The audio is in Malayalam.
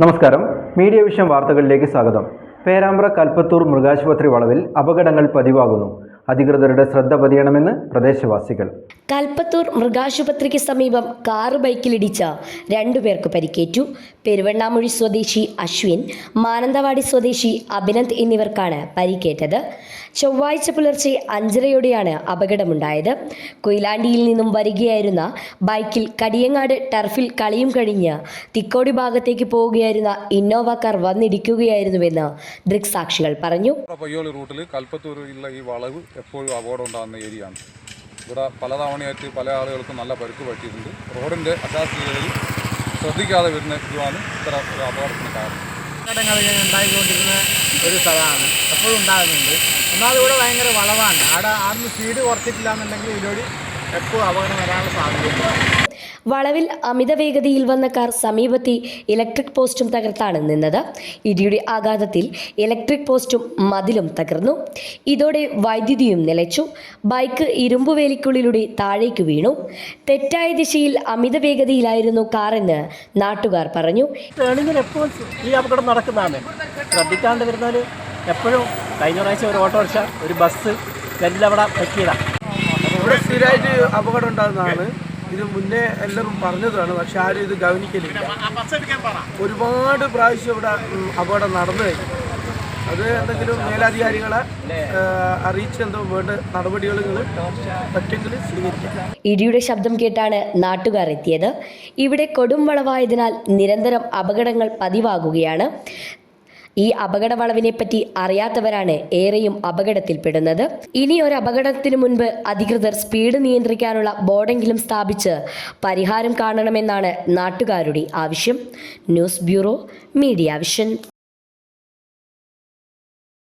നമസ്കാരം. മീഡിയ വിഷയം വാർത്തകളിലേക്ക് സ്വാഗതം. പേരാമ്പ്ര കൽപ്പത്തൂർ മൃഗാശുപത്രി വളവിൽ അപകടങ്ങൾ പതിവാകുന്നു. അധികൃതരുടെ ശ്രദ്ധ പതിയണമെന്ന് പ്രദേശവാസികൾ. കൽപ്പത്തൂർ മൃഗാശുപത്രിക്ക് സമീപം കാറ് ബൈക്കിലിടിച്ച രണ്ടുപേർക്ക് പരിക്കേറ്റു. പെരുവണ്ണാമൊഴി സ്വദേശി അശ്വിൻ മാനന്തവാടി സ്വദേശി അഭിനന്ദ് എന്നിവർക്കാണ് പരിക്കേറ്റത്. ചൊവ്വാഴ്ച പുലർച്ചെ അഞ്ചരയോടെയാണ് അപകടമുണ്ടായത്. കൊയിലാണ്ടിയിൽ നിന്നും വരികയായിരുന്ന ബൈക്കിൽ കടിയങ്ങാട് ടർഫിൽ കളിയും കഴിഞ്ഞ് തിക്കോടി ഭാഗത്തേക്ക് പോവുകയായിരുന്ന ഇന്നോവ കാർ വന്നിടിക്കുകയായിരുന്നുവെന്ന് ദൃക്സാക്ഷികൾ പറഞ്ഞു. റൂട്ടിൽ ഈ വളവ് എപ്പോഴും അപകടം ഉണ്ടാകുന്ന ഏരിയയാണ്. ഇവിടെ പലതവണയായിട്ട് പല ആളുകൾക്കും നല്ല പരുക്ക് പറ്റിയിട്ടുണ്ട്. റോഡിന്റെ അറ്റാച്ചുകളിൽ ശ്രദ്ധിക്കാതെ വരുന്ന ഇതുമാണ് ഇത്ര ഒരു അപകടത്തിന് കാരണം. ഇങ്ങനെ ഉണ്ടായിക്കൊണ്ടിരുന്ന ഒരു സ്ഥലമാണ്. എപ്പോഴും ഉണ്ടാകുന്നുണ്ട്. എന്നാൽ ഇവിടെ ഭയങ്കര വളവാണ്. അവിടെ ആരും സ്പീഡ് കുറച്ചിട്ടില്ല എന്നുണ്ടെങ്കിൽ ഇതിലൂടെ എപ്പോഴും അപകടം വരാനുള്ള സാധ്യതയുണ്ട്. വളവിൽ അമിത വേഗതയിൽ വന്ന കാർ സമീപത്തെ ഇലക്ട്രിക് പോസ്റ്റും തകർത്താണ് നിന്നത്. ഇടിയുടെ ആഘാതത്തിൽ ഇലക്ട്രിക് പോസ്റ്റും മതിലും തകർന്നു. ഇതോടെ വൈദ്യുതിയും നിലച്ചു. ബൈക്ക് ഇരുമ്പുവേലിക്കുള്ളിലൂടെ താഴേക്ക് വീണു. തെറ്റായ ദിശയിൽ അമിത വേഗതയിലായിരുന്നു കാറെന്ന് നാട്ടുകാർ പറഞ്ഞു. ഈ അപകടം നടക്കുന്നതാണ്. ശ്രദ്ധിക്കാണ്ട് വരുന്നവർ എപ്പോഴും കഴിഞ്ഞ പ്രാവശ്യം ഒരു ഓട്ടോറിക്ഷ ഒരു ബസ് എല്ലാം അവിടെ പറ്റിയതാണ് ഇവിടെ സ്ഥിരമായിട്ട് അപകടം ഉണ്ടാകുന്നതാണ്. ഇത് മുന്നേ എല്ലാവരും പറഞ്ഞതാണ് പക്ഷെ ആരും ഇത് ഗവനിക്കലില്ല ഒരുപാട് പ്രാവശ്യം ഇവിടെ അപകടം നടന്നു കഴിഞ്ഞു. അത് എന്തെങ്കിലും മേലധികാരികളെ അറിയിച്ചെന്തോ അറിയിച്ച് എന്തോ വേണ്ട നടപടികൾ പറ്റെങ്കിൽ സ്വീകരിക്കാം. ഇടിയുടെ ശബ്ദം കേട്ടാണ് നാട്ടുകാർ എത്തിയത്. ഇവിടെ കൊടും വളവായതിനാൽ നിരന്തരം അപകടങ്ങൾ പതിവാകുകയാണ്. ഈ അപകട വളവിനെ പറ്റി അറിയാത്തവരാണ് ഏറെയും അപകടത്തിൽപ്പെടുന്നത്. ഇനി ഒരു അപകടത്തിന് മുൻപ് അധികൃതർ സ്പീഡ് നിയന്ത്രിക്കാനുള്ള ബോർഡെങ്കിലും സ്ഥാപിച്ച് പരിഹാരം കാണണമെന്നാണ് നാട്ടുകാരുടെ ആവശ്യം. News bureau media vision.